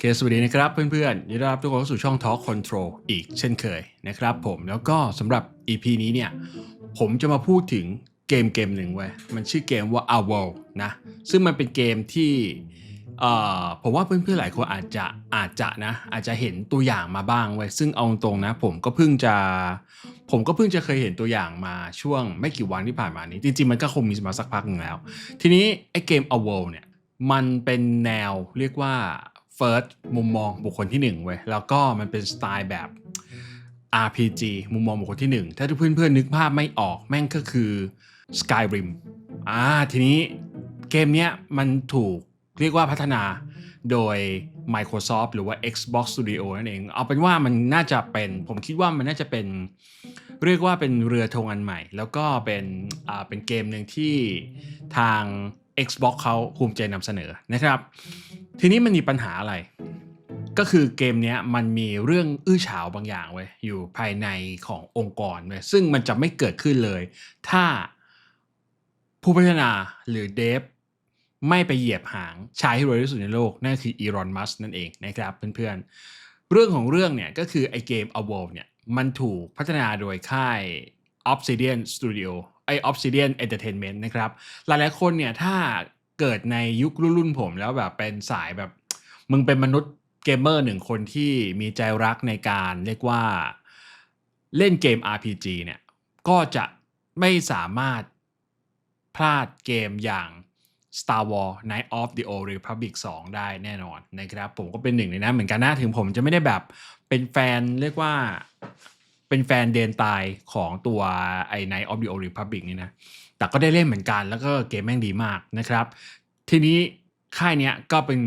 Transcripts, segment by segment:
เคสวัสดีนะครับเพื่อนๆยินดีต้อนรับทุกคนเข้าสู่ช่อง Talk Control อีกเช่นเคยนะครับผมแล้วก็สำหรับ EP นี้เนี่ย ผมจะมาพูดถึงเกมเกมหนึ่งเว้ยมันชื่อเกมว่า Our World นะซึ่งมันเป็นเกมที่ผมว่าเพื่อนๆหลายคนอาจจะอาจจะนะอาจจะเห็นตัวอย่างมาบ้างเว้ซึ่งเอาตรงๆนะ ผมก็เพิ่งจะ ผมก็เพิ่งจะเคยเห็นตัวอย่างมาช่วงไม่กี่วันที่ผ่านมานี้จริงๆมันก็คงมีมาสักพักหนึ่งแล้ว ทีนี้ไอ้เกม A World เนี่ยมันเป็นแนวเรียกว่า First มุมมองบุคคลที่หนึ่งเว้ย แล้วก็มันเป็นสไตล์แบบ RPG มุมมองบุคคลที่หนึ่งถ้าทุกเพื่อนๆนึกภาพไม่ออกแม่งก็คือ Skyrim อ่าทีนี้เกมเนี้ยมันถูกเรียกว่าพัฒนาโดย Microsoft หรือว่า Xbox Studio นั่นเอง เอาเป็นว่ามันน่าจะเป็น ผมคิดว่ามันน่าจะเป็น เรียกว่าเป็นเรือธงอันใหม่ แล้วก็เป็นอ่าเป็นเกมหนึ่งที่ทาง Xbox เขาภูมิใจนำเสนอนะครับ ทีนี้มันมีปัญหาอะไร ก็คือเกมเนี้ยมันมีเรื่องอื้อฉาวบางอย่างเว้ยอยู่ภายในขององค์กรเว้ยซึ่งมันจะไม่เกิดขึ้นเลย ถ้าผู้พัฒนาหรือเดฟไม่ไปเหยียบหางชายที่รวยที่สุดในโลก นั่นคืออีรอนมัสนั่นเองนะครับเพื่อนๆ เรื่องของเรื่องเนี่ยก็คือไอเกม a w o r l d เนี่ยมันถูกพัฒนาโดยค่าย Obsidian Studio ไอ Obsidian Entertainment นต์นะครับ หลายๆคนเนี่ยถ้าเกิดในยุครุ่นๆผมแล้วแบบเป็นสายแบบ มึงเป็นมนุษย์เกมเมอร์หนึ่งคนที่มีใจรักในการเรียกว่าเล่นเกม RPG เนี่ยก็จะไม่สามารถพลาดเกมอย่าง Star Wars Night of the Old Republic 2 ได้แน่นอนนะครับ ผมก็เป็นหนึ่งในนั้นเหมือนกันนะถึงผมจะไม่ได้แบบเป็นแฟนเรียกว่า เป็นแฟนเดนตายของตัวไอ้ Night of the Old Republic นี่นะ แต่ก็ได้เล่นเหมือนกัน แล้วก็เกมแม่งดีมากนะครับ ทีนี้ค่ายเนี้ยก็เป็น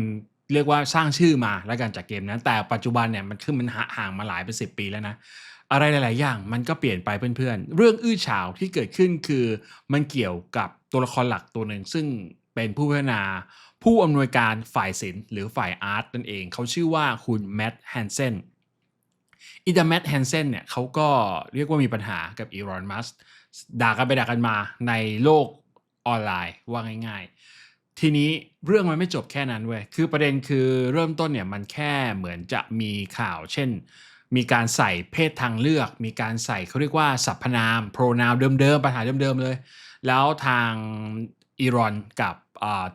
เรียกว่าสร้างชื่อมาแล้วกันจากเกมนั้น แต่ปัจจุบันเนี่ยมันขึ้นมันห่างมาหลายเป็นสิปีแล้วนะ อะไรหลาย ๆ อย่างมันก็เปลี่ยนไปเพื่อน ๆ เรื่องอื้อฉาวที่เกิดขึ้นคือมันเกี่ยวกับตัวละครหลักตัวหนึ่งซึ่งเป็นผู้พัฒนาผู้อำนวยการฝ่ายศิลป์หรือฝ่ายอาร์ตนั่นเอง เขาชื่อว่าคุณแมดแฮนเซน อีดาแมดแฮนเซนเนี่ยเขาก็เรียกว่ามีปัญหากับอีรอนมัสด่ากันไปด่ากันมาในโลกออนไลน์ว่าง่ายๆ ทีนี้เรื่องมันไม่จบแค่นั้นเว้ย คือประเด็นคือเริ่มต้นเนี่ยมันแค่เหมือนจะมีข่าว เช่น มีการใส่เพศทางเลือก มีการใส่เขาเรียกว่าสรรพนาม pronoun เดิมๆ ปัญหาเดิมๆเลย แล้วทางอีรอนกับ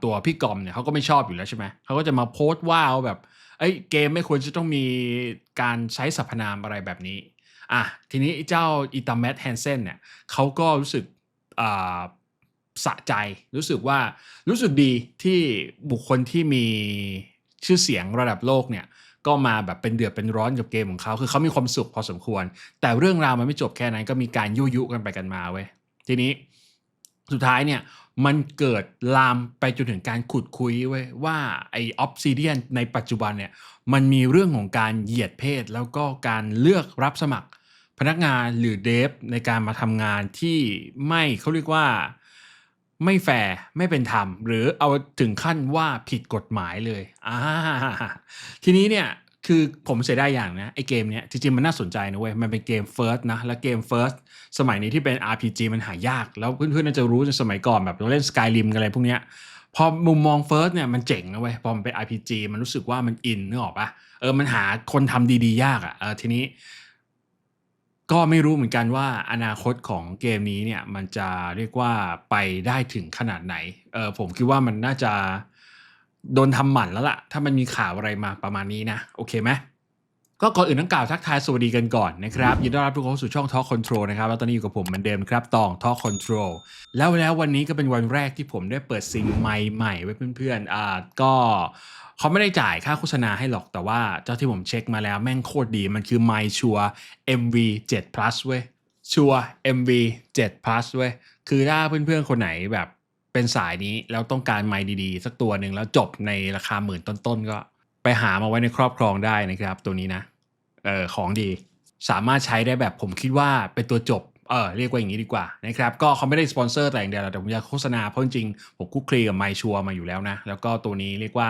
ตัวพี่กอมเนี่ยเขาก็ไม่ชอบอยู่แล้วใช่ไหมเขาก็จะมาโพสต์ว่าแบบ เอ้ยเกมไม่ควรจะต้องมีการใช้สรรพนามอะไรแบบนี้อะทีนี้เจ้าอิตาแมทแฮนเซนเนี่ยเขาก็รู้สึกอ่าสะใจรู้สึกว่ารู้สึกดีที่บุคคลที่มีชื่อเสียงระดับโลกเนี่ยก็มาแบบเป็นเดือดเป็นร้อนกับเกมของเขาคือเขามีความสุขพอสมควร แต่เรื่องราวมันไม่จบแค่นั้นก็มีการยุยุกันไปกันมาเว้ยทีนี้สุดท้ายเนี่ย มันเกิดลามไปจนถึงการขุดคุยไว้ว่าไอออฟซิเดียนในปัจจุบันเนี่ยมันมีเรื่องของการเหยียดเพศ แล้วก็การเลือกรับสมัครพนักงานหรือเดฟในการมาทำงานที่ไม่เขาเรียกว่าไม่แฟร์ไม่เป็นธรรม หรือเอาถึงขั้นว่าผิดกฎหมายเลยอ่าทีนี้เนี่ย คือผมเสียดายอย่างนะไอเกมเนี้ยจริงๆมันน่าสนใจนะเว้ยมันเป็นเกม First นะและเกม First สมัยนี้ที่เป็น RPG มันหายาก แล้วเพื่อนๆน่าจะรู้ในสมัยก่อนแบบเราเล่น Skyrim กันอะไรพวกเนี้ยพอมุมมอง First เนี่ยมันเจ๋งนะเว้ยพอมันเป็น RPG มันรู้สึกว่ามันอินนึกออกปะเออมันหาคนทำดีๆ ยากอะ่ะเออทีนี้ ก็ไม่รู้เหมือนกันว่าอนาคตของเกมนี้เนี่ย มันจะเรียกว่าไปได้ถึงขนาดไหนเออผมคิดว่ามันน่าจะ โดนทำหมันแล้วล่ะ ถ้ามันมีข่าวอะไรมาประมาณนี้นะ โอเคไหมก็ก่อนอื่นต้องกล่าวทักทายสวัสดีกันก่อนนะครับ ยินดีต้อนรับทุกคนเข้าสู่ช่อง Talk Control นะครับแล้วตอนนี้อยู่กับผมเหมือนเดิมครับตอง Talk Control แล้วแล้ววันนี้ก็เป็นวันแรกที่ผมได้เปิดซิงไมค์ใหม่ไว้เพื่อนๆอ่าก็เขาไม่ได้จ่ายค่าโฆษณาให้หรอกแต่ว่าเจ้าที่ผมเช็คมาแล้วแม่งโคตรดีมันคือ My Sure MV 7 plus เว้ย Sure MV 7 plus เว้ยคือถ้าเพื่อนๆคนไหนแบบ เป็นสายนี้แล้วต้องการไมค์ดีๆ สักตัวหนึ่งแล้วจบในราคาหมื่นต้นๆ ก็ไปหามาไว้ในครอบครองได้นะครับ ตัวนี้นะเออของดี สามารถใช้ได้แบบผมคิดว่าเป็นตัวจบเออเรียกว่าอย่างนี้ดีกว่านะครับก็เขาไม่ได้สปอนเซอร์แต่อย่างเดียวแต่ผมอยากโฆษณาเพราะจริงผมคุกคลีกับไมชัวมาอยู่แล้วนะ แล้วก็ตัวนี้เรียกว่า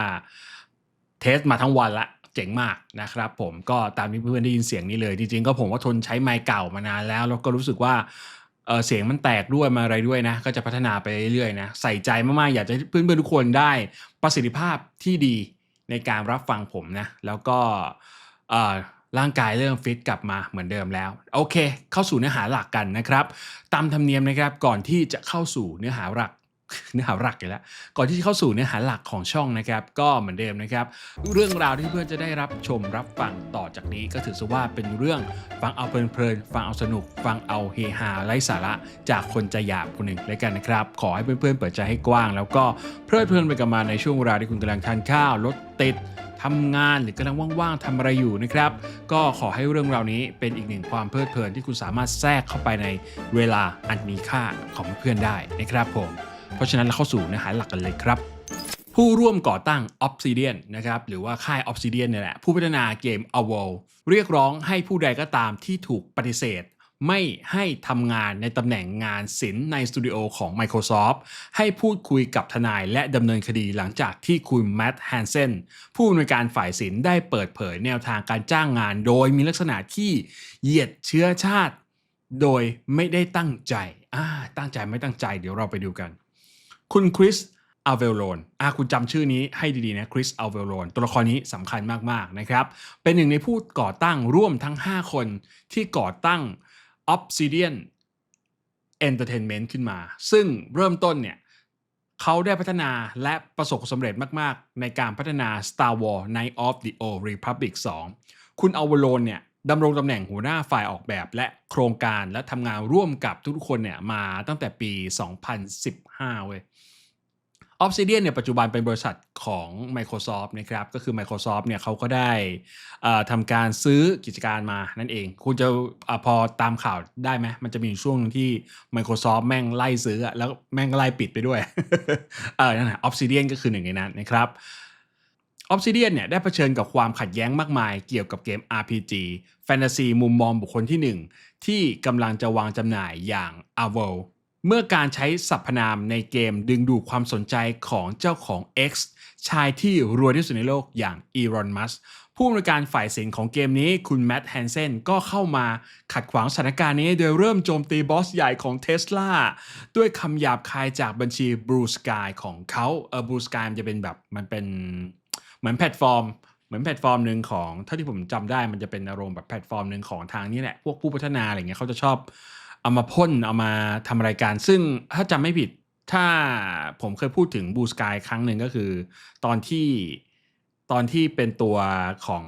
เทสมาทั้งวันละเจ๋งมากนะครับผมก็ตามที่เพื่อนๆได้ยินเสียงนี้เลย จริงๆก็ผมว่าทนใช้ไมค์เก่ามานานแล้ว แล้วก็รู้สึกว่า เออเสียงมันแตกด้วยมาอะไรด้วยนะ ก็จะพัฒนาไปเรื่อยๆนะใส่ใจมากๆ อยากจะเพื่อนๆทุกคนได้ประสิทธิภาพที่ดีในการรับฟังผมนะ แล้วก็เอ่อร่างกายเริ่มฟิตกลับมาเหมือนเดิมแล้ว โอเค เข้าสู่เนื้อหาหลักกันนะครับ ตามธรรมเนียมนะครับก่อนที่จะเข้าสู่เนื้อหาหลัก เนื้อหาหลักอยู่แล้ว ก่อนที่จะเข้าสู่เนื้อหาหลักของช่องนะครับ ก็เหมือนเดิมนะครับ เรื่องราวที่เพื่อนจะได้รับชมรับฟังต่อจากนี้ ก็ถือซะว่าเป็นเรื่องฟังเอาเพลินๆฟังเอาสนุก ฟังเอาเฮฮาไร้สาระ จากคนใจหยาบคนหนึ่งแล้วกันนะครับ ขอให้เพื่อนๆเปิดใจให้กว้าง แล้วก็เพลิดเพลินไปกับมันในช่วงเวลาที่คุณกำลังทานข้าวรถติดทำงานหรือกำลังว่างๆทำอะไรอยู่นะครับ ก็ขอให้เรื่องราวนี้เป็นอีกหนึ่งความเพลิดเพลินที่คุณสามารถแทรกเข้าไปในเวลาอันมีค่าของเพื่อนได้นะครับผม เพราะฉะนั้นเราเข้าสู่เนื้อหาหลักกันเลยครับ ผู้ร่วมก่อตั้ง Obsidian นะครับหรือว่าค่าย Obsidian เนี่ยแหละ ผู้พัฒนาเกม a w o เรียกร้องให้ผู้ใดก็ตามที่ถูกปฏิเสธ ไม่ให้ทำงานในตำแหน่งงานศิลป์ในสตูดิโอของ Microsoft ให้พูดคุยกับทนายและดำเนินคดีหลังจากที่คุณแมตต์แฮนเซนผู้อำนวยการฝ่ายศิลป์ได้เปิดเผยแนวทางการจ้างงาน โดยมีลักษณะที่เหยียดเชื้อชาติโดยไม่ได้ตั้งใจ อ่า ตั้งใจไม่ตั้งใจ เดี๋ยวเราไปดูกัน คุณคริสอัลเวลโลนอะคุณจำชื่อนี้ให้ดีๆนะคริสอัลเวลโลนตัวละครนี้สำคัญมากๆนะครับ เป็นหนึ่งในผู้ก่อตั้งร่วมทั้ง 5 คนที่ก่อตั้ง Obsidian Entertainment ขึ้นมา ซึ่งเริ่มต้นเนี่ยเขาได้พัฒนาและประสบความสำเร็จมากๆ ในการพัฒนา Star Wars Night of the Old Republic 2 คุณอัลเวลโลนเนี่ย ดำรงตำแหน่งหัวหน้าฝ่ายออกแบบและโครงการและทำงานร่วมกับทุกๆคนเนี่ยมาตั้งแต่ปี 2015 เว้ย Obsidian เนี่ยปัจจุบันเป็นบริษัทของ Microsoft นะครับ ก็คือ Microsoft เนี่ยเขาก็ได้อ่อทำการซื้อกิจการมานั่นเอง คุณจะอพอตามข่าวได้ไหมมันจะมีช่วงที่ Microsoft แม่งไล่ซื้อแล้วแม่งไล่ปิดไปด้วย เออนั่นแหละ Obsidian ก็คือหนึ่งในนั้นนะครับ Obsidian เนี่ยได้เผชิญกับความขัดแย้งมากมายเกี่ยวกับเกม RPG แฟนตาซีมุมมองบุคคลที่หนึ่งที่กำลังจะวางจำหน่ายอย่าง a v o เมื่อการใช้สรรพนามในเกมดึงดูดความสนใจของเจ้าของ X ชายที่รวยที่สุดในโลกอย่างอีรอนมัสผู้อำนวยการฝ่ายศิลป์ของเกมนี้คุณแมตต์แฮนเซนก็เข้ามาขัดขวางสถานการณ์นี้ โดยเริ่มโจมตีบอสใหญ่ของ Tesla ด้วยคำหยาบคายจากบัญชี Blue Sky ของเขาเออ Blue Sky มันจะเป็นแบบมันเป็น เหมือนแพลตฟอร์ม เหมือนแพลตฟอร์มหนึ่งของเท่าที่ผมจำได้มันจะเป็นอารมณ์แบบแพลตฟอร์มหนึ่งของทางนี้แหละพวกผู้พัฒนาอะไรเงี้ยเขาจะชอบเอามาพ่นเอามาทำรายการ ซึ่งถ้าจำไม่ผิดถ้าผมเคยพูดถึงบูสกายครั้งหนึ่งก็คือ ตอนที่ตอนที่เป็นตัวของ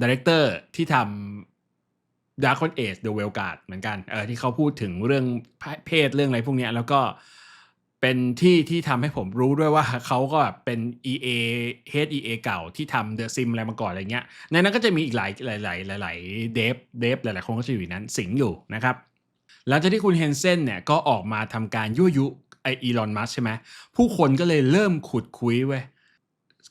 ดีเรคเตอร์ที่ทำ Dark on Age The w e l g a r d เหมือนกันเออที่เขาพูดถึงเรื่องเพศเรื่องอะไรพวกเนี้ยแล้วก็ เป็นที่ที่ทำให้ผมรู้ด้วยว่าเขาก็แบบเป็น EA Head EA เก่าที่ทำ The Sim อะไรมาก่อนอะไรเงี้ย ในนั้นก็จะมีอีกหลายหลายหลายหลายหลายเดฟเดฟหลายๆคนก็จะอยู่ในนั้นสิงอยู่นะครับ หลังจากที่คุณเฮนเซนเนี่ยก็ออกมาทำการยั่วยุไออีลอนมัสใช่ไหมผู้คนก็เลยเริ่มขุดคุยเว้ย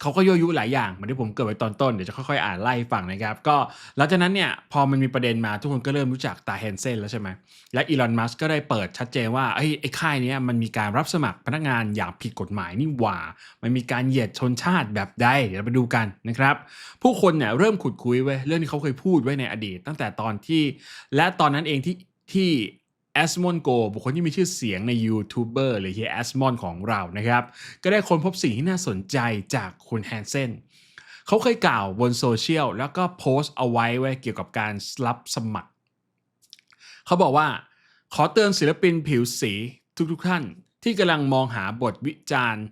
เขาก็ยั่วยุหลายอย่างเหมือนที่ผมเกิดไว้ตอนต้นเดี๋ยวจะค่อยๆอ่านไล่ฟังนะครับ ก็หลังจากนั้นเนี่ยพอมันมีประเด็นมาทุกคนก็เริ่มรู้จักตาเฮนเซนแล้วใช่ไหมและอีลอนมัสก็ได้เปิดชัดเจนว่าไอ้ไอ้ค่ายนี้มันมีการรับสมัครพนักงานอย่างผิดกฎหมายนี่หว่า มันมีการเหยียดชนชาติแบบใดเดี๋ยวไปดูกันนะครับ ผู้คนเนี่ยเริ่มขุดคุยไว้เรื่องที่เขาเคยพูดไว้ในอดีต ตั้งแต่ตอนที่และตอนนั้นเองที่ที่ แอสมอนโกบุคคลที่มีชื่อเสียงในยูทูบเบอร์หรือเฮียแอสมอนของเรานะครับ ก็ได้ค้นพบสิ่งที่น่าสนใจจากคุณแฮนเซนเขาเคยกล่าวบนโซเชียลแล้วก็โพสต์เอาไว้ไว้เกี่ยวกับการรับสมัคร เขาบอกว่า ขอเตือนศิลปินผิวสีทุกๆท่าน ที่กำลังมองหาบทวิจารณ์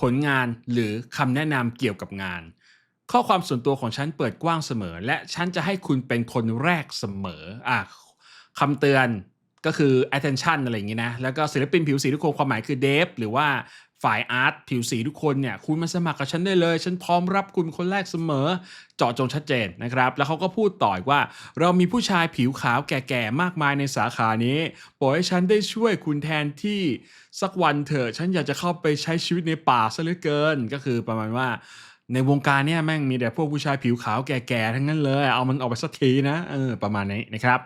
ผลงานหรือคำแนะนำเกี่ยวกับงาน ข้อความส่วนตัวของฉันเปิดกว้างเสมอ และฉันจะให้คุณเป็นคนแรกเสมออะคำเตือน ก็คือ attention อะไรอย่างงี้นะ แล้วก็ศิลปินผิวสีทุกคนความหมายคือเดฟหรือว่าฝ่ายอาร์ตผิวสีทุกคนเนี่ยคุณมาสมัครกับฉันได้เลย ฉันพร้อมรับคุณคนแรกเสมอ เจาะจงชัดเจนนะครับ แล้วเขาก็พูดต่ออีกว่า เรามีผู้ชายผิวขาวแก่ๆ มากมายในสาขานี้โปรดให้ฉันได้ช่วยคุณแทนที่สักวันเถอะฉันอยากจะเข้าไปใช้ชีวิตในป่าซะเหลือเกิน ก็คือประมาณว่าในวงการเนี่ยแม่งมีแต่พวกผู้ชายผิวขาวแก่ๆ ทั้งนั้นเลย เอามันออกไปสักทีนะเออประมาณนี้นะครับ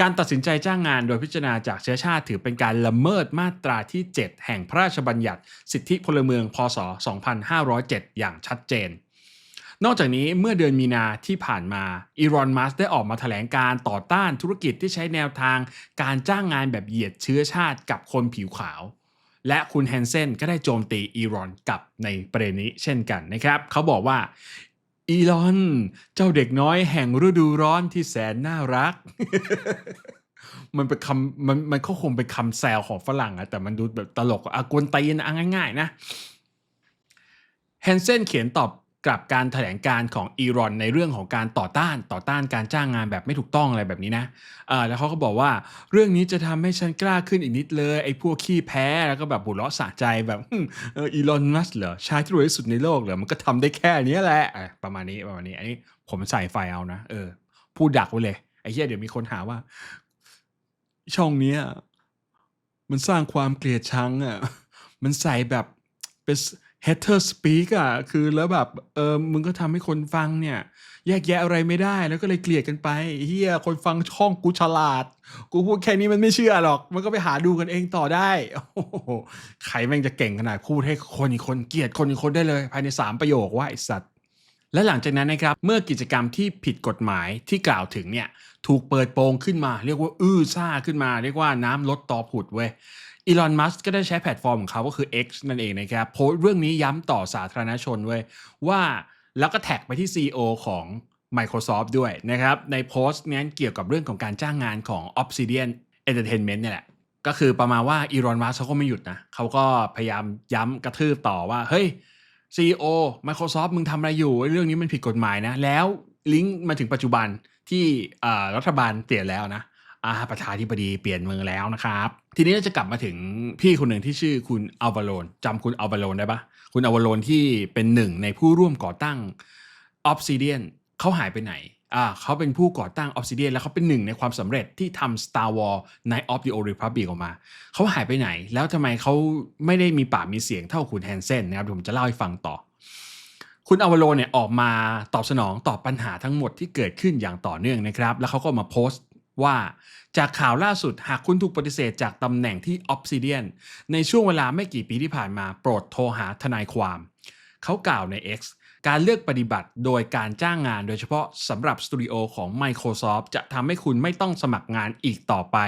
การตัดสินใจจ้างงานโดยพิจารณาจากเชื้อชาติถือเป็นการละเมิดมาตราที่ 7 แห่งพระราชบัญญัติ สิทธิพลเมือง พศ 2507 อย่างชัดเจน นอกจากนี้เมื่อเดือนมีนาที่ผ่านมาอีรอนมัสได้ออกมาแถลงการต่อต้านธุรกิจที่ใช้แนวทางการจ้างงานแบบเหยียดเชื้อชาติกับคนผิวขาว และคุณแฮนเซนก็ได้โจมตีอีรอนกลับในประเด็นนี้เช่นกันนะครับ เขาบอกว่า อีลอน เจ้าเด็กน้อยแห่งฤดูร้อนที่แสนน่ารัก มันเป็นคำมันมันก็คงเป็นคำแซวของฝรั่งอะแต่มันดูแบบตลกอะกวนตีนอะง่ายๆนะแฮนเซนเขียนตอบ กลับการถแถลงการของอีรอนในเรื่องของการต่อต้านต่อต้านการจ้างงานแบบไม่ถูกต้องอะไรแบบนี้นะอ่าแล้วเขาก็บอกว่าเรื่องนี้จะทำให้ฉันกล้าขึ้นอีกนิดเลยไอ้พวกขี้แพ้แล้วก็แบบบุเราะสะใจแบบหึ่มเอออีลอนมัสเหรอชายที่รวยที่สุดในโลกเหรอมันก็ทำได้แค่นี้แหละอะประมาณนี้ประมาณนี้อันนี้ผมใส่ไฟเอานะเออพูดดักไว้เลยไอ้เหี้ยเดี๋ยวมีคนหาว่า ช่องเนี้ยมันสร้างความเกลียดชังอะมันใส่แบบเป็น hater speak อะคือแล้วแบบเออมึงก็ทำให้คนฟังเนี่ย แยกแยะอะไรไม่ได้แล้วก็เลยเกลียดกันไปเฮียคนฟังช่องกูฉลาด กูพูดแค่นี้มันไม่เชื่อหรอก มันก็ไปหาดูกันเองต่อได้โอ้โหใครแม่งจะเก่งขนาดพูดให้คนอีกคนเกลียดคนอีกคนได้เลย ภายใน 3 ประโยคว่าไอสัตว์และหลังจากนั้นนะครับ เมื่อกิจกรรมที่ผิดกฎหมายที่กล่าวถึงเนี่ย ถูกเปิดโปงขึ้นมา เรียกว่า อื้อซ่าขึ้นมา เรียกว่าน้ำลดต่อผุดเว้ย อีลอน มัสก์ก็ได้ใช้แพลตฟอร์มของเขาก็คือ X นั่นเองนะครับโพสต์เรื่องนี้ย้ำต่อสาธารณชนเว้ยว่าแล้วก็แท็กไปที่ CEO ของ Microsoft ด้วยนะครับ ในโพสต์นี้เกี่ยวกับเรื่องของการจ้างงานของ Obsidian Entertainment เนี่ยแหละ ก็คือประมาณว่าอีรอนมัสเขาก็ไม่หยุดนะเขาก็พยายามย้ำกระทืบต่อว่า เฮ้ย CEO Microsoft มึงทำอะไรอยู่ เรื่องนี้มันผิดกฎหมายนะ แล้วลิงก์มาถึงปัจจุบันที่อ่ารัฐบาลเปลี่ยนแล้วนะ อาประธานธิบดีเปลี่ยนมือแล้วนะครับ ทีนี้จะกลับมาถึงพี่คนหนึ่งที่ชื่อคุณอัลวาโลนจำคุณอัลวาโลนได้ปะคุณอัลวาโลนที่เป็นหนึ่งในผู้ร่วมก่อตั้ง Obsidian เขาหายไปไหนอ่าเขาเป็นผู้ก่อตั้ง Obsidian แล้วเขาเป็นหนึ่งในความสำเร็จที่ทำ Star Wars Night of the Old Republic ออกมา เขาหายไปไหน แล้วทำไมเขาไม่ได้มีปากมีเสียงเท่าคุณแฮนเซนนะครับผมจะเล่าให้ฟังต่อ คุณอวโลเนี่ยออกมาตอบสนองตอบปัญหาทั้งหมดที่เกิดขึ้นอย่างต่อเนื่องนะครับ แล้วเขาก็มาโพสต์ ว่าจากข่าวล่าสุดหากคุณถูกปฏิเสธจากตำแหน่งที่ Obsidian ในช่วงเวลาไม่กี่ปีที่ผ่านมาโปรดโทรหาทนายความ เขากล่าวใน X การเลือกปฏิบัติโดยการจ้างงานโดยเฉพาะสำหรับสตูดิโอของ Microsoft จะทำให้คุณไม่ต้องสมัครงานอีกต่อไป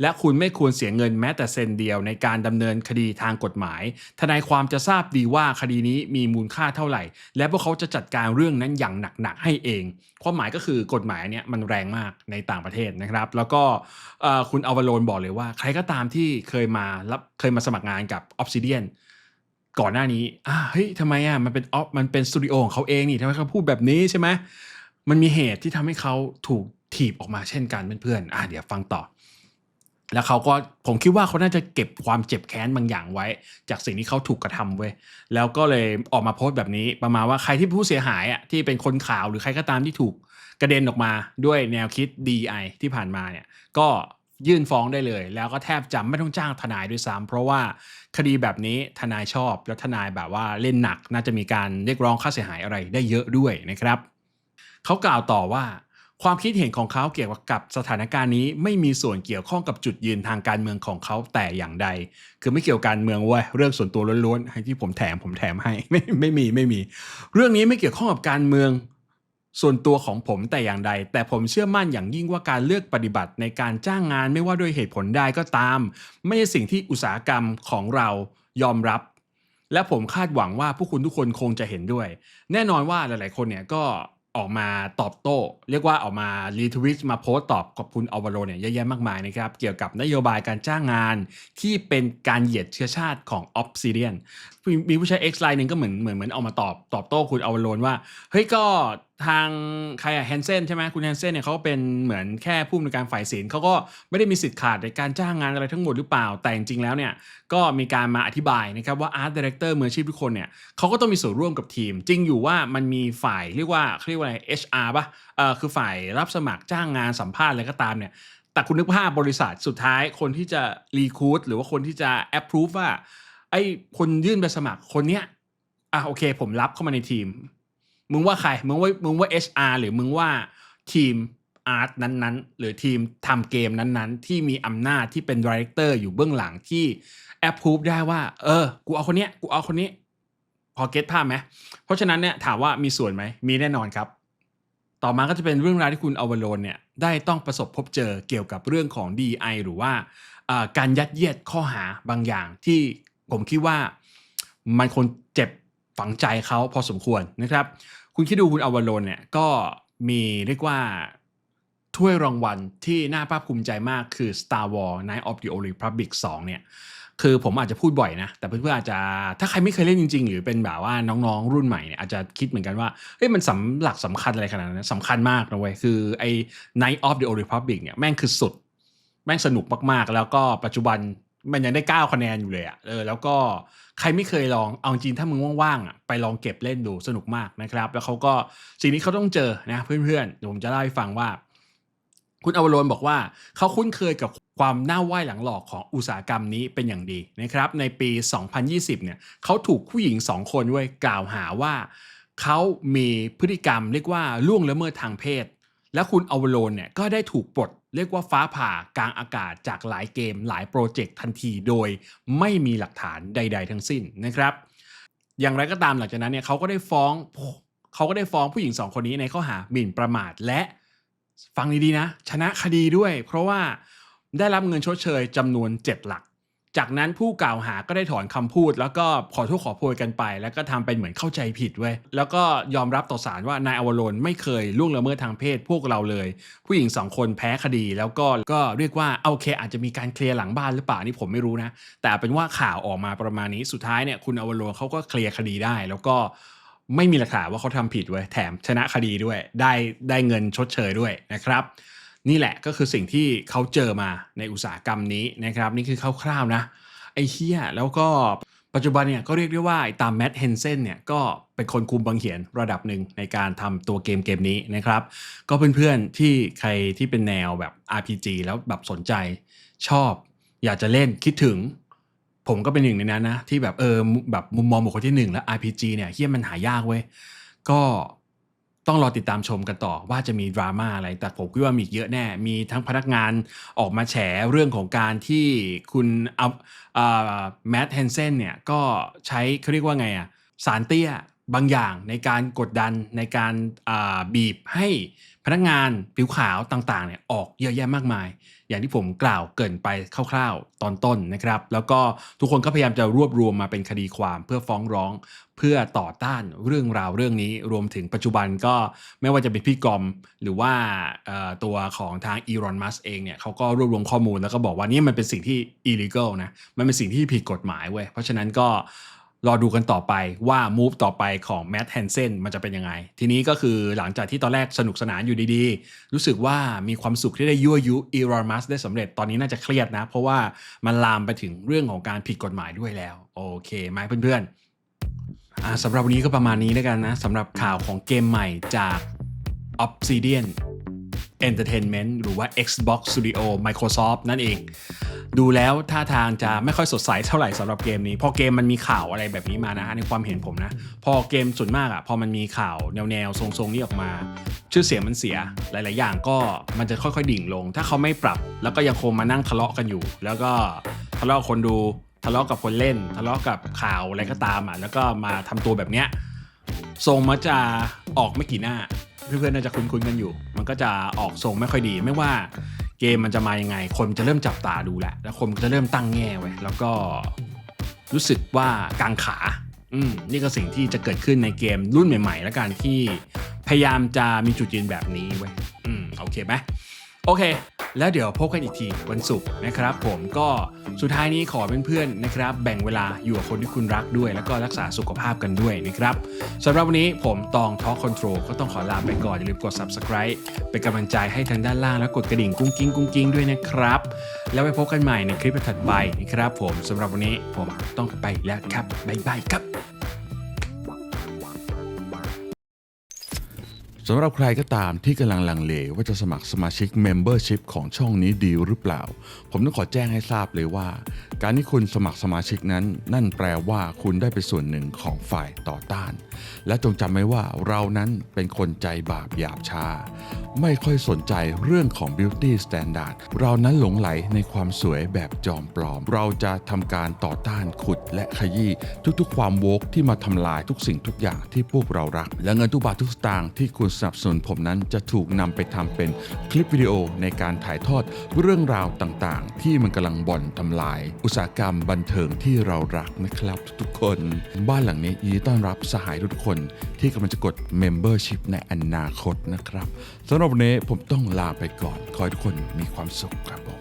และคุณไม่ควรเสียเงินแม้แต่เซนเดียวในการดำเนินคดีทางกฎหมาย ทนายความจะทราบดีว่าคดีนี้มีมูลค่าเท่าไหร่ และพวกเขาจะจัดการเรื่องนั้นอย่างหนักๆให้เอง ความหมายก็คือกฎหมายเนี่ยมันแรงมากในต่างประเทศนะครับ แล้วก็คุณอวโลนบอกเลยว่า ใครก็ตามที่เคยมารับเคยมาสมัครงานกับ Obsidian ก่อนหน้านี้อ่าเฮ้ยทำไมอะมันเป็นออฟมันเป็นสตูดิโอของเขาเองนี่ทำไมเขาพูดแบบนี้ใช่ไหมมันมีเหตุที่ทำให้เขาถูกถีบออกมาเช่นกันเพื่อนๆอ่าเดี๋ยวฟังต่อ แล้วเขาก็ผมคิดว่าเขาน่าจะเก็บความเจ็บแค้นบางอย่างไว้ จากสิ่งที่เขาถูกกระทำเว้ยแล้วก็เลยออกมาโพสต์แบบนี้ ประมาณว่าใครที่ผู้เสียหายอะที่เป็นคนข่าวหรือใครก็ตามที่ถูกกระเด็นออกมาด้วยแนวคิด DI ที่ผ่านมาเนี่ย ก็ ยื่นฟ้องได้เลย แล้วก็แทบจะไม่ต้องจ้างทนายด้วยซ้ำเพราะว่าคดีแบบนี้ทนายชอบแล้วทนายแบบว่าเล่นหนักน่าจะมีการเรียกร้องค่าเสียหายอะไรได้เยอะด้วยนะครับเขากล่าวต่อว่าความคิดเห็นของเขาเกี่ยวกับสถานการณ์นี้ไม่มีส่วนเกี่ยวข้องกับจุดยืนทางการเมืองของเขาแต่อย่างใด คือไม่เกี่ยวกับการเมืองเว้ยเรื่องส่วนตัวล้วนๆให้ที่ผมแถมผมแถมให้ไม่ไม่มีไม่มี เรื่องนี้ไม่เกี่ยวข้องกับการเมือง ส่วนตัวของผมแต่อย่างใด แต่ผมเชื่อมั่นอย่างยิ่งว่าการเลือกปฏิบัติในการจ้างงานไม่ว่าด้วยเหตุผลใดก็ตาม ไม่ใช่สิ่งที่อุตสาหกรรมของเรายอมรับ และผมคาดหวังว่าผู้คุณทุกคนคงจะเห็นด้วย แน่นอนว่าหลาย ๆ คนเนี่ยก็ออกมาตอบโต้ เรียกว่าออกมารีทวิตมาโพสต์ตอบกับคุณอวโรเนี่ยเยอะแยะมากมายนะครับ เกี่ยวกับนโยบายการจ้างงานที่เป็นการเหยียดเชื้อชาติของ Obsidian มีมีผู้ใช้ X ไลน์หนึ่งก็เหมือนเหมือนเหมือนออกมาตอบตอบโต้คุณอวโรนว่าเฮ้ยก็ทางใครอะแฮนเซนใช่ไหมคุณแฮนเซนเนี่ยเขาเป็นเหมือนแค่ผู้อำนวยการฝ่ายศิลป์เขาก็ไม่ได้มีสิทธิ์ขาดในการจ้างงานอะไรทั้งหมดหรือเปล่า แต่จริงๆแล้วเนี่ยก็มีการมาอธิบายนะครับว่าอาร์ตดีเรคเตอร์มืออาชีพทุกคนเนี่ยเขาก็ต้องมีส่วนร่วมกับทีม จริงอยู่ว่ามันมีฝ่ายเรียกว่าเขาเรียกว่าอะไร HR ป่ะเออคือฝ่ายรับสมัครจ้างงานสัมภาษณ์อะไรก็ตามเนี่ยแต่คุณนึกภาพบริษัทสุดท้ายคนที่จะรีคูดหรือว่าคนที่จะแอปพรูฟว่าไอ้คนยื่นใบสมัครคนเนี้ยอะโอเค ผมรับเข้ามาในทีม มึงว่าใคร มึงว่ามึงว่า HR หรือมึงว่าทีมอาร์ตนั้นๆ หรือทีมทำเกมนั้นๆ ที่มีอำนาจที่เป็นดีเรคเตอร์อยู่เบื้องหลังที่แอปพูฟได้ว่า เออ กูเอาคนเนี้ย กูเอาคนนี้ พอเก็ตภาพไหม เพราะฉะนั้นเนี่ยถามว่ามีส่วนไหม มีแน่นอนครับ ต่อมาก็จะเป็นเรื่องราวที่คุณอวโลนเนี่ยได้ต้องประสบพบเจอเกี่ยวกับเรื่องของ DI หรือว่าอ่าการยัดเยียดข้อหาบางอย่างที่ผมคิดว่ามันคงเจ็บ ฝังใจเขาพอสมควรนะครับ คุณคิดดูคุณอวารนเนี่ยก็มีเรียกว่าถ้วยรางวัลที่น่าภาคภูมิใจมากคือ Star Wars Knight of the Old Republic 2 เนี่ย คือผมอาจจะพูดบ่อยนะ แต่เพื่อนๆอาจจะถ้าใครไม่เคยเล่นจริง ๆ หรือเป็นแบบว่าน้องๆ รุ่นใหม่เนี่ยอาจจะคิดเหมือนกันว่าเฮ้ยมันสำหลักสำคัญอะไรขนาดนั้นสำคัญมากนะเว้ยคือไอ้ Night of the Old Republic เนี่ยแม่งคือสุด แม่งสนุกมากๆ แล้วก็ปัจจุบัน มันยังได้9คะแนนอยู่เลยอะ่ะเออแล้วก็ใครไม่เคยลองเอาจริงถ้ามึงว่างๆอะไปลองเก็บเล่นดูสนุกมากนะครับ แล้วเขาก็สิ่งนี้เขาต้องเจอนะเพื่อนๆเดี๋ยวผมจะเล่าให้ฟังว่า คุณอวโรนบอกว่าเขาคุ้นเคยกับความน้าไหว้หลังหลอกของอุตสาหกรรมนี้เป็นอย่างดีนะครับ ในปี 2020 เนี่ยเขาถูกผู้หญิง 2 คนด้วยกล่าวหาว่าเขามีพฤติกรรมเรียกว่าล่วงละเมิดทางเพศ และคุณอวโรนเนี่ยก็ได้ถูกปลดเรียกว่าฟ้าผ่ากลางอากาศจากหลายเกมหลายโปรเจกต์ทันทีโดยไม่มีหลักฐานใด ๆ ทั้งสิ้นนะครับ อย่างไรก็ตามหลังจากนั้นเนี่ยเขาก็ได้ฟ้องเขาก็ได้ฟ้องผู้หญิงสองคนนี้ในข้อหาหมิ่นประมาทและฟังดีๆนะ ชนะคดีด้วย เพราะว่าได้รับเงินชดเชยจำนวน 7 หลัก จากนั้นผู้กล่าวหาก็ได้ถอนคำพูด แล้วก็ขอโทษขอโพยกันไป แล้วก็ทำเป็นเหมือนเข้าใจผิดเว้ยแล้วก็ยอมรับต่อศาลว่านายอวโรนไม่เคยล่วงละเมิดทางเพศพวกเราเลย ผู้หญิงสองคนแพ้คดีแล้วก็ก็เรียกว่าโอเค อาจจะมีการเคลียร์หลังบ้านหรือเปล่านี่ผมไม่รู้นะ แต่เป็นว่าข่าวออกมาประมาณนี้สุดท้ายเนี่ยคุณอวโรนเขาก็เคลียร์คดีได้ แล้วก็ไม่มีหลักฐานว่าเขาทำผิดเว้ยแถมชนะคดีด้วย ได้ได้เงินชดเชยด้วยนะครับ นี่แหละก็คือสิ่งที่เขาเจอมาในอุตสาหกรรมนี้นะครับ นี่คือคร่าวๆนะไอ้เฮียแล้วก็ปัจจุบันเนี่ยก็เรียกได้ว่าตามแมดเฮนเซนเนี่ยก็เป็นคนคุมบังเขียนระดับหนึ่งในการทำตัวเกมเกมนี้นะครับ ก็เพื่อนๆที่ใครที่เป็นแนวแบบ RPG แล้วแบบสนใจชอบ อยากจะเล่นคิดถึง ผมก็เป็นหนึ่งในนั้นนะ ที่แบบเออแบบมุมมองบุคคลที่หนึ่งแล้ว RPG เนี่ยเฮียมันหายากเว้ยก็ ต้องรอติดตามชมกันต่อว่าจะมีดราม่าอะไร แต่ผมคิดว่ามีเยอะแน่ มีทั้งพนักงานออกมาแฉเรื่องของการที่คุณเอาแมดเฮนเซนเนี่ยก็ใช้เขาเรียกว่าไงอะสารเตี้ยบางอย่างในการกดดันในการบีบให้พนักงานผิวขาวต่างๆเนี่ยออกเยอะแยะมากมาย อย่างที่ผมกล่าวเกินไปคร่าวๆตอนต้นนะครับ แล้วก็ทุกคนก็พยายามจะรวบรวมมาเป็นคดีความเพื่อฟ้องร้อง เพื่อต่อต้านเรื่องราวเรื่องนี้ รวมถึงปัจจุบันก็ไม่ว่าจะเป็นพี่กอมหรือว่าตัวของทางอีรอนมัสเองเนี่ยเขาก็รวบรวมข้อมูลแล้วก็บอกว่านี่มันเป็นสิ่งที่ illegal นะมันเป็นสิ่งที่ผิดกฎหมายเว้ยเพราะฉะนั้นก็ รอดูกันต่อไปว่า move ต่อไปของแม t แฮนเซนมันจะเป็นยังไง ทีนี้ก็คือหลังจากที่ตอนแรกสนุกสนานอยู่ดีๆ รู้สึกว่ามีความสุขที่ได้ยั่วยุอีรอนมัสได้สำเร็จตอนนี้น่าจะเครียดนะ เพราะว่ามันลามไปถึงเรื่องของการผิดกฎหมายด้วยแล้ว โอเคไหมเพื่อนๆสำหรับวันนี้ก็ประมาณนี้แล้วกันนะสำหรับข่าวของเกมใหม่จาก Obsidian Entertainment หรือว่า Xbox Studio Microsoft นั่นเอง ดูแล้วท่าทางจะไม่ค่อยสดใสเท่าไหร่สำหรับเกมนี้ พอเกมมันมีข่าวอะไรแบบนี้มานะในความเห็นผมนะ พอเกมส่วนมากอะ่ะพอมันมีข่าวแนวๆทรงๆนี้ออกมา ชื่อเสียงมันเสียหลาย ๆ อย่างก็มันจะค่อย ๆ ดิ่งลง ถ้าเขาไม่ปรับ แล้วก็ยังคงมานั่งทะเลาะกันอยู่ แล้วก็ทะเลาะคนดูทะเลาะกับคนเล่น ทะเลาะกับข่าวอะไรก็ตามอะแล้วก็มาทำตัวแบบเนี้ยทรงมันจะออกไม่กี่หน้า เพื่อนๆน่าจะคุ้นๆกันอยู่ มันก็จะออกทรงไม่ค่อยดี ไม่ว่าเกมมันจะมายังไง คนจะเริ่มจับตาดูแหละ แล้วคนจะเริ่มตั้งแง่ไว้ แล้วก็รู้สึกว่ากางขา อืมนี่ก็สิ่งที่จะเกิดขึ้นในเกมรุ่นใหม่ๆ แล้วกันที่พยายามจะมีจุดยืนแบบนี้ไว้อืมโอเคไหมโอเค แล้วเดี๋ยวพบกันอีกทีวันศุกร์นะครับ ผมก็ สุดท้ายนี้ขอเพื่อนๆนะครับ แบ่งเวลาอยู่กับคนที่คุณรักด้วย แล้วก็รักษาสุขภาพกันด้วยนะครับสำหรับวันนี้ผมตองทอ l k Control ก็ต้องขอลาไปก่อน อย่าลืมกด subscribe เป็นกำลังใจให้ทางด้านล่างแล้วกดกระดิ่งกุ้งกิ้งกุ้งกิ้งด้วยนะครับ แล้วไปพบกันใหม่ในคลิปถัดไปนะครับผมสำหรับวันนี้ผมต้องไปแล้วครับบ๊ายบายครับ สำหรับใครก็ตามที่กำลังลังเลว่าจะสมัครสมาชิก Membership ของช่องนี้ดีหรือเปล่า ผมต้องขอแจ้งให้ทราบเลยว่า การที่คุณสมัครสมาชิกนั้น นั่นแปลว่าคุณได้เป็นส่วนหนึ่งของฝ่ายต่อต้าน และจงจำไว้ว่าเรานั้นเป็นคนใจบาปหยาบชา ไม่ค่อยสนใจเรื่องของ Beauty Standard เรานั้นหลงไหลในความสวยแบบจอมปลอม เราจะทำการต่อต้านขุดและขยี้ทุกๆ ความโวกที่มาทำลายทุกสิ่งทุกอย่างที่พวกเรารัก และเงินทุกบาททุกสตางค์ที่คุณสนับสนุนผมนั้นจะถูกนำไปทำเป็นคลิปวิดีโอในการถ่ายทอดเรื่องราวต่างๆ ที่มันกำลังบ่อนทำลาย อุตสาหกรรมบันเทิงที่เรารักนะครับทุกๆคน บ้านหลังนี้ยินดีต้อนรับสหายทุกคนที่กำลังจะกด Membership ในอนาคตนะครับสำหรับวันนี้ผมต้องลาไปก่อน ขอให้ทุกคนมีความสุขครับผม